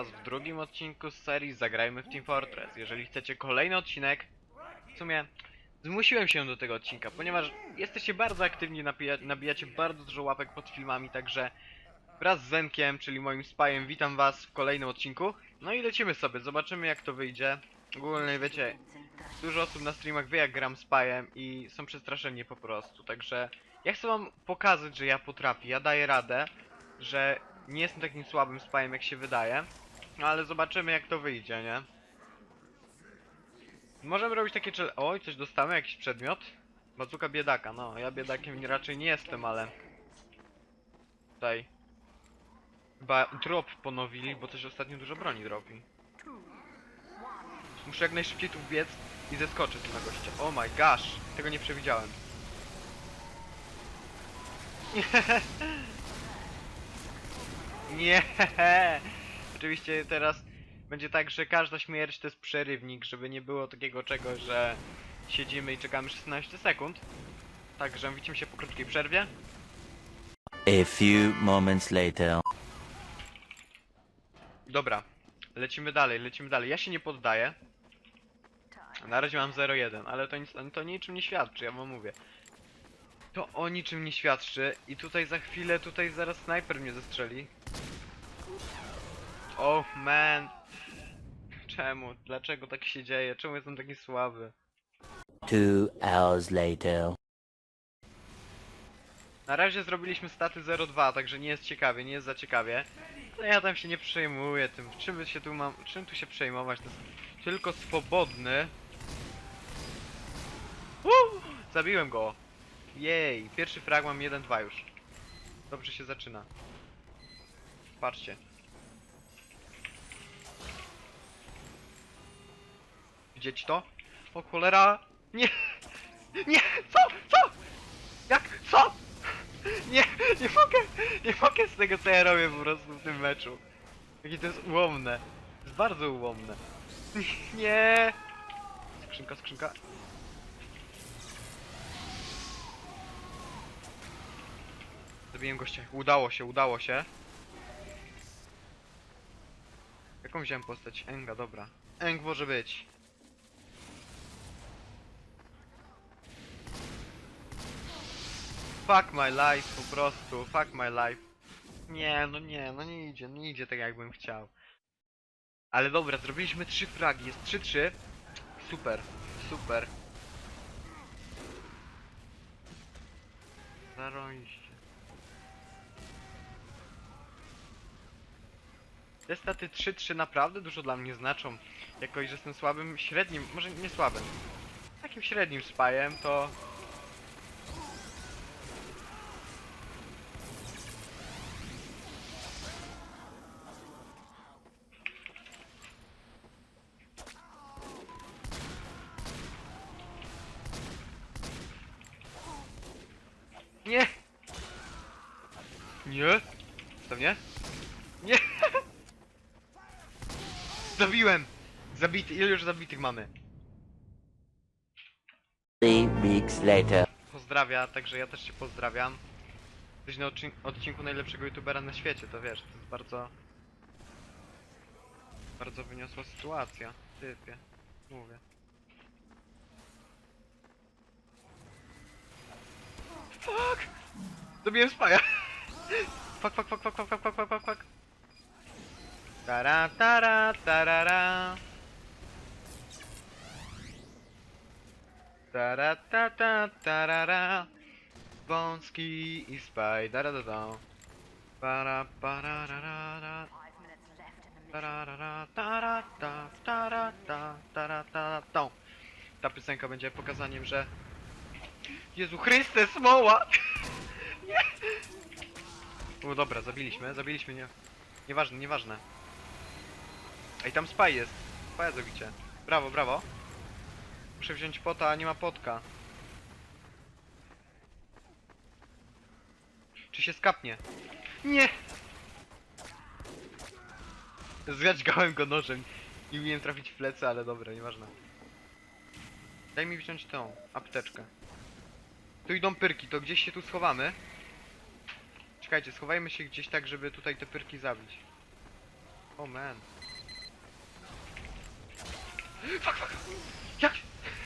Was w drugim odcinku z serii Zagrajmy w Team Fortress. Jeżeli chcecie kolejny odcinek, w sumie zmusiłem się do tego odcinka, ponieważ jesteście bardzo aktywni, napija, nabijacie bardzo dużo łapek pod filmami, także wraz z Zenkiem, czyli moim spajem, witam Was w kolejnym odcinku. No i lecimy sobie, zobaczymy jak to wyjdzie. Ogólnie wiecie, dużo osób na streamach wie jak gram spajem i są przestraszeni po prostu, także ja chcę wam pokazać, że ja potrafię, ja daję radę, że nie jestem takim słabym spajem jak się wydaje, ale zobaczymy jak to wyjdzie, nie? Możemy robić takie challenge... Oj, coś dostałem, jakiś przedmiot? Bazuka biedaka, no, ja biedakiem nie- raczej nie jestem, ale... Tutaj... Chyba drop ponowili, bo coś ostatnio dużo broni dropi. Muszę jak najszybciej tu wbiec i zeskoczyć tu na gościa. Oh my gosh, tego nie przewidziałem. Nie. Oczywiście teraz będzie tak, że każda śmierć to jest przerywnik, żeby nie było takiego czegoś, że siedzimy i czekamy 16 sekund. Także widzimy się po krótkiej przerwie. A few moments later. Dobra, lecimy dalej, lecimy dalej. Ja się nie poddaję. Na razie mam 0-1, ale to, nic, to niczym nie świadczy, ja wam mówię. To o niczym nie świadczy i tutaj za chwilę, tutaj zaraz snajper mnie zestrzeli. Oh man. Czemu? Dlaczego tak się dzieje? Czemu jestem taki słaby? Two hours later. Na razie zrobiliśmy staty 0-2, także nie jest ciekawie, nie jest za ciekawie. No ja tam się nie przejmuję tym. Czym się tu mam. Czym tu się przejmować? To jest tylko swobodny. Woo! Zabiłem go. Jej, pierwszy frag mam 1-2 już. Dobrze się zaczyna. Patrzcie. Widzieć to? O cholera! Nie! Nie! Co? Co? Jak? Co? Nie, nie mogę, nie mogę z tego co ja robię po prostu w tym meczu. Jakie to jest ułomne. To jest bardzo ułomne. Nie. Skrzynka, skrzynka. Zabiłem gościa. Udało się, udało się. Jaką wziąłem postać? Enga, dobra. Eng może być. Fuck my life, po prostu, fuck my life. Nie, no nie, no nie idzie, nie idzie tak jakbym chciał. Ale dobra, zrobiliśmy trzy fragi, jest 3-3. Super, super. Zaroiście. Te staty 3-3 naprawdę dużo dla mnie znaczą. Jakoś, że jestem słabym, średnim, może nie słabym. Takim średnim spajem, to Nie! Nie! To nie? Nie! Zabiłem! Zabity, ile już zabitych mamy? Three weeks later. Pozdrawia, także ja też cię pozdrawiam. Jesteś na odcin odcinku najlepszego youtubera na świecie, to wiesz, to jest bardzo... Bardzo wyniosła sytuacja, typie. Mówię. Fuck! Dobiłem spaja! Fuck, fuck, fuck, fuck, fuck, fuck, fuck, fuck, fuck, fuck. Tara, tara, tarara. Tara, ta, ta, tarara. Wąski i spaj, da, da, da, da. Para, para, ra, ra, ra. Tararara, tara, ta, tara, ta, tara, ta, tą. Ta piosenka będzie pokazaniem, że Jezu Chryste, smoła! Nie! O dobra, zabiliśmy, zabiliśmy, nie. Nieważne, nieważne. Ej, tam spy jest. Spaja zabicie. Brawo, brawo. Muszę wziąć pota, a nie ma potka. Czy się skapnie? Nie! Zgadźgałem go nożem i umiałem trafić w plecy, ale dobra, nieważne. Daj mi wziąć tą apteczkę. Tu idą pyrki, to gdzieś się tu schowamy. Czekajcie, schowajmy się gdzieś tak, żeby tutaj te pyrki zabić. Oh man. Fuck, fuck. Jak?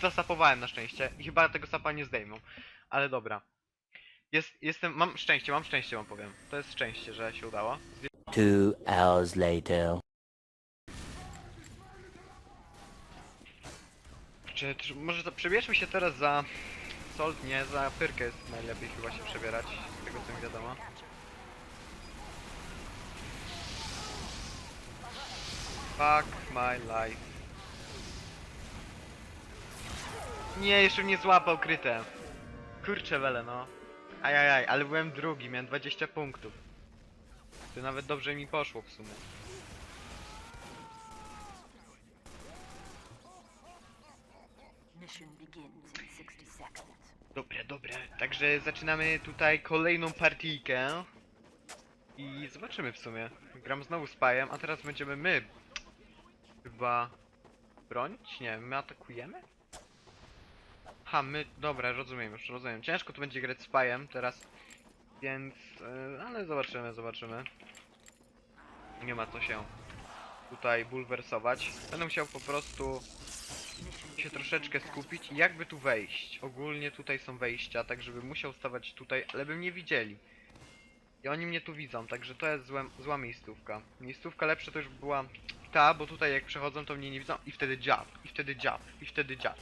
Zasapowałem na szczęście i chyba tego sapa nie zdejmą. Ale dobra. Jest, jestem, mam szczęście, mam szczęście wam powiem. To jest szczęście, że się udało. Two hours later. Czy, czy może to przebierzmy się teraz za Salt? Nie, za Pyrkę jest najlepiej chyba się przebierać, z tego co mi wiadomo. Fuck my life. Nie, jeszcze mnie złapał krytem. Kurczę wele, no. Ajajaj, ale byłem drugi, miałem 20 punktów. To nawet dobrze mi poszło w sumie. Dobra, dobra. Także zaczynamy tutaj kolejną partyjkę. I zobaczymy w sumie. Gram znowu z Pajem, a teraz będziemy my. Chyba... Bronić? Nie, my atakujemy? Ha, my... Dobra, rozumiem już, rozumiem. Ciężko tu będzie grać z Pajem teraz. Więc... e, ale zobaczymy, zobaczymy. Nie ma co się tutaj bulwersować. Będę musiał po prostu się troszeczkę skupić jakby tu wejść. Ogólnie tutaj są wejścia, tak żeby musiał stawać tutaj, ale bym nie widzieli. I oni mnie tu widzą, także to jest złe, zła miejscówka. Miejscówka lepsza to już była ta, bo tutaj jak przechodzą to mnie nie widzą i wtedy dziab, i wtedy dziab, i wtedy dziab.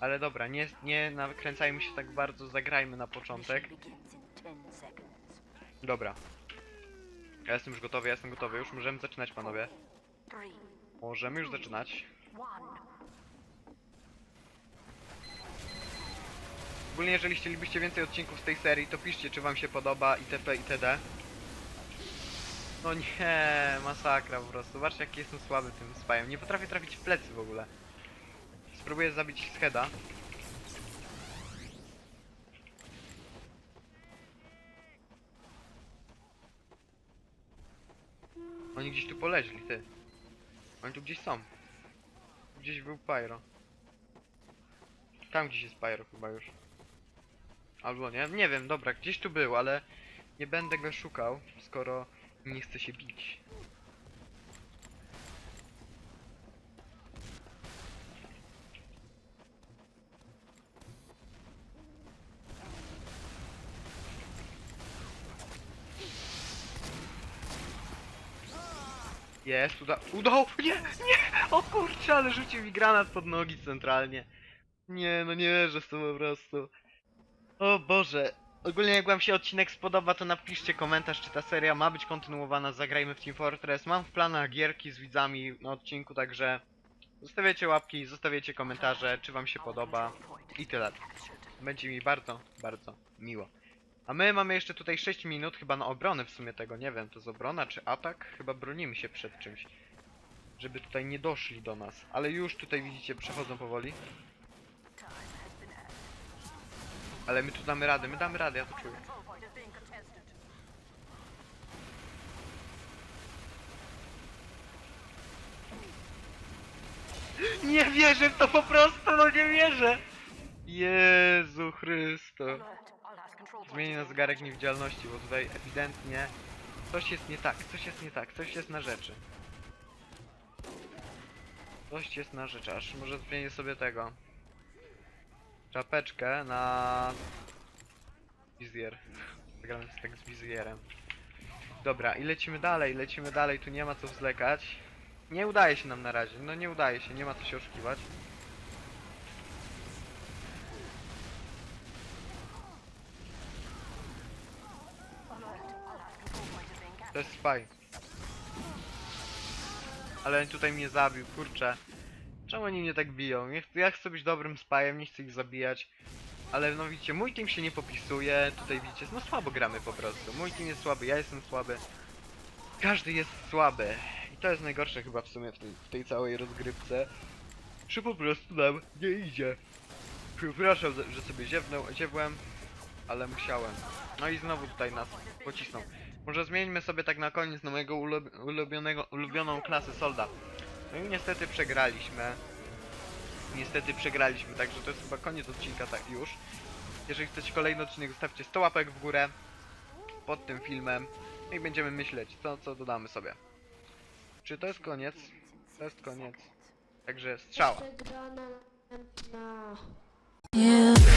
Ale dobra, nie, nie nakręcajmy się tak bardzo, zagrajmy na początek. Mission begins in 10 seconds. Dobra. Ja jestem już gotowy, ja jestem gotowy, już możemy zaczynać panowie. Możemy już zaczynać. Ogólnie jeżeli chcielibyście więcej odcinków z tej serii, to piszcie czy wam się podoba itp. itd. No nie, masakra po prostu. Zobaczcie jaki jestem słaby tym spajem. Nie potrafię trafić w plecy w ogóle. Spróbuję zabić z heada. Oni gdzieś tu poleźli, ty. Oni tu gdzieś są. Gdzieś był Pyro. Tam gdzieś jest Pyro chyba już. Albo nie, nie wiem, dobra, gdzieś tu był, ale nie będę go szukał, skoro nie chce się bić. Jest, uda udało, nie, nie, o kurczę, ale rzucił mi granat pod nogi centralnie. Nie, no nie wierzę w to po prostu. O Boże. Ogólnie jak wam się odcinek spodoba, to napiszcie komentarz, czy ta seria ma być kontynuowana, zagrajmy w Team Fortress. Mam w planach gierki z widzami na odcinku, także zostawiacie łapki, zostawiacie komentarze, czy wam się podoba i tyle. Będzie mi bardzo, bardzo miło. A my mamy jeszcze tutaj 6 minut, chyba na obronę w sumie tego, nie wiem, to jest obrona czy atak? Chyba bronimy się przed czymś. Żeby tutaj nie doszli do nas. Ale już tutaj widzicie, przechodzą powoli. Ale my tu damy radę, my damy radę, ja to czuję. Nie wierzę w to po prostu, no nie wierzę! Jezu Chrysto. Zmienię na zegarek niewidzialności, bo tutaj ewidentnie coś jest nie tak, coś jest nie tak, coś jest na rzeczy. Coś jest na rzeczy, aż może zmienię sobie tego. Czapeczkę na... Wizjer. Zagramy tak z wizjerem. Dobra, i lecimy dalej, lecimy dalej, tu nie ma co wzlekać. Nie udaje się nam na razie, no nie udaje się, nie ma co się oszukiwać. To jest spy. Ale tutaj mnie zabił, kurczę. Czemu oni mnie tak biją? Nie chcę, ja chcę być dobrym spajem, nie chcę ich zabijać. Ale no widzicie, mój team się nie popisuje, tutaj widzicie, no słabo gramy po prostu. Mój team jest słaby, ja jestem słaby. Każdy jest słaby. I to jest najgorsze chyba w sumie w tej, w tej całej rozgrywce. Że po prostu nam nie idzie. Przepraszam, że- sobie ziewnął, ziewłem, ale musiałem. No i znowu tutaj nas pocisną. Może zmieńmy sobie tak na koniec na mojego ulub ulubionego, ulubioną klasę solda. No i niestety przegraliśmy. Niestety przegraliśmy, także to jest chyba koniec odcinka tak już. Jeżeli chcecie kolejny odcinek, zostawcie 100 łapek w górę pod tym filmem. No i będziemy myśleć, co, co dodamy sobie. Czy to jest koniec? To jest 60 koniec. Także strzała. Na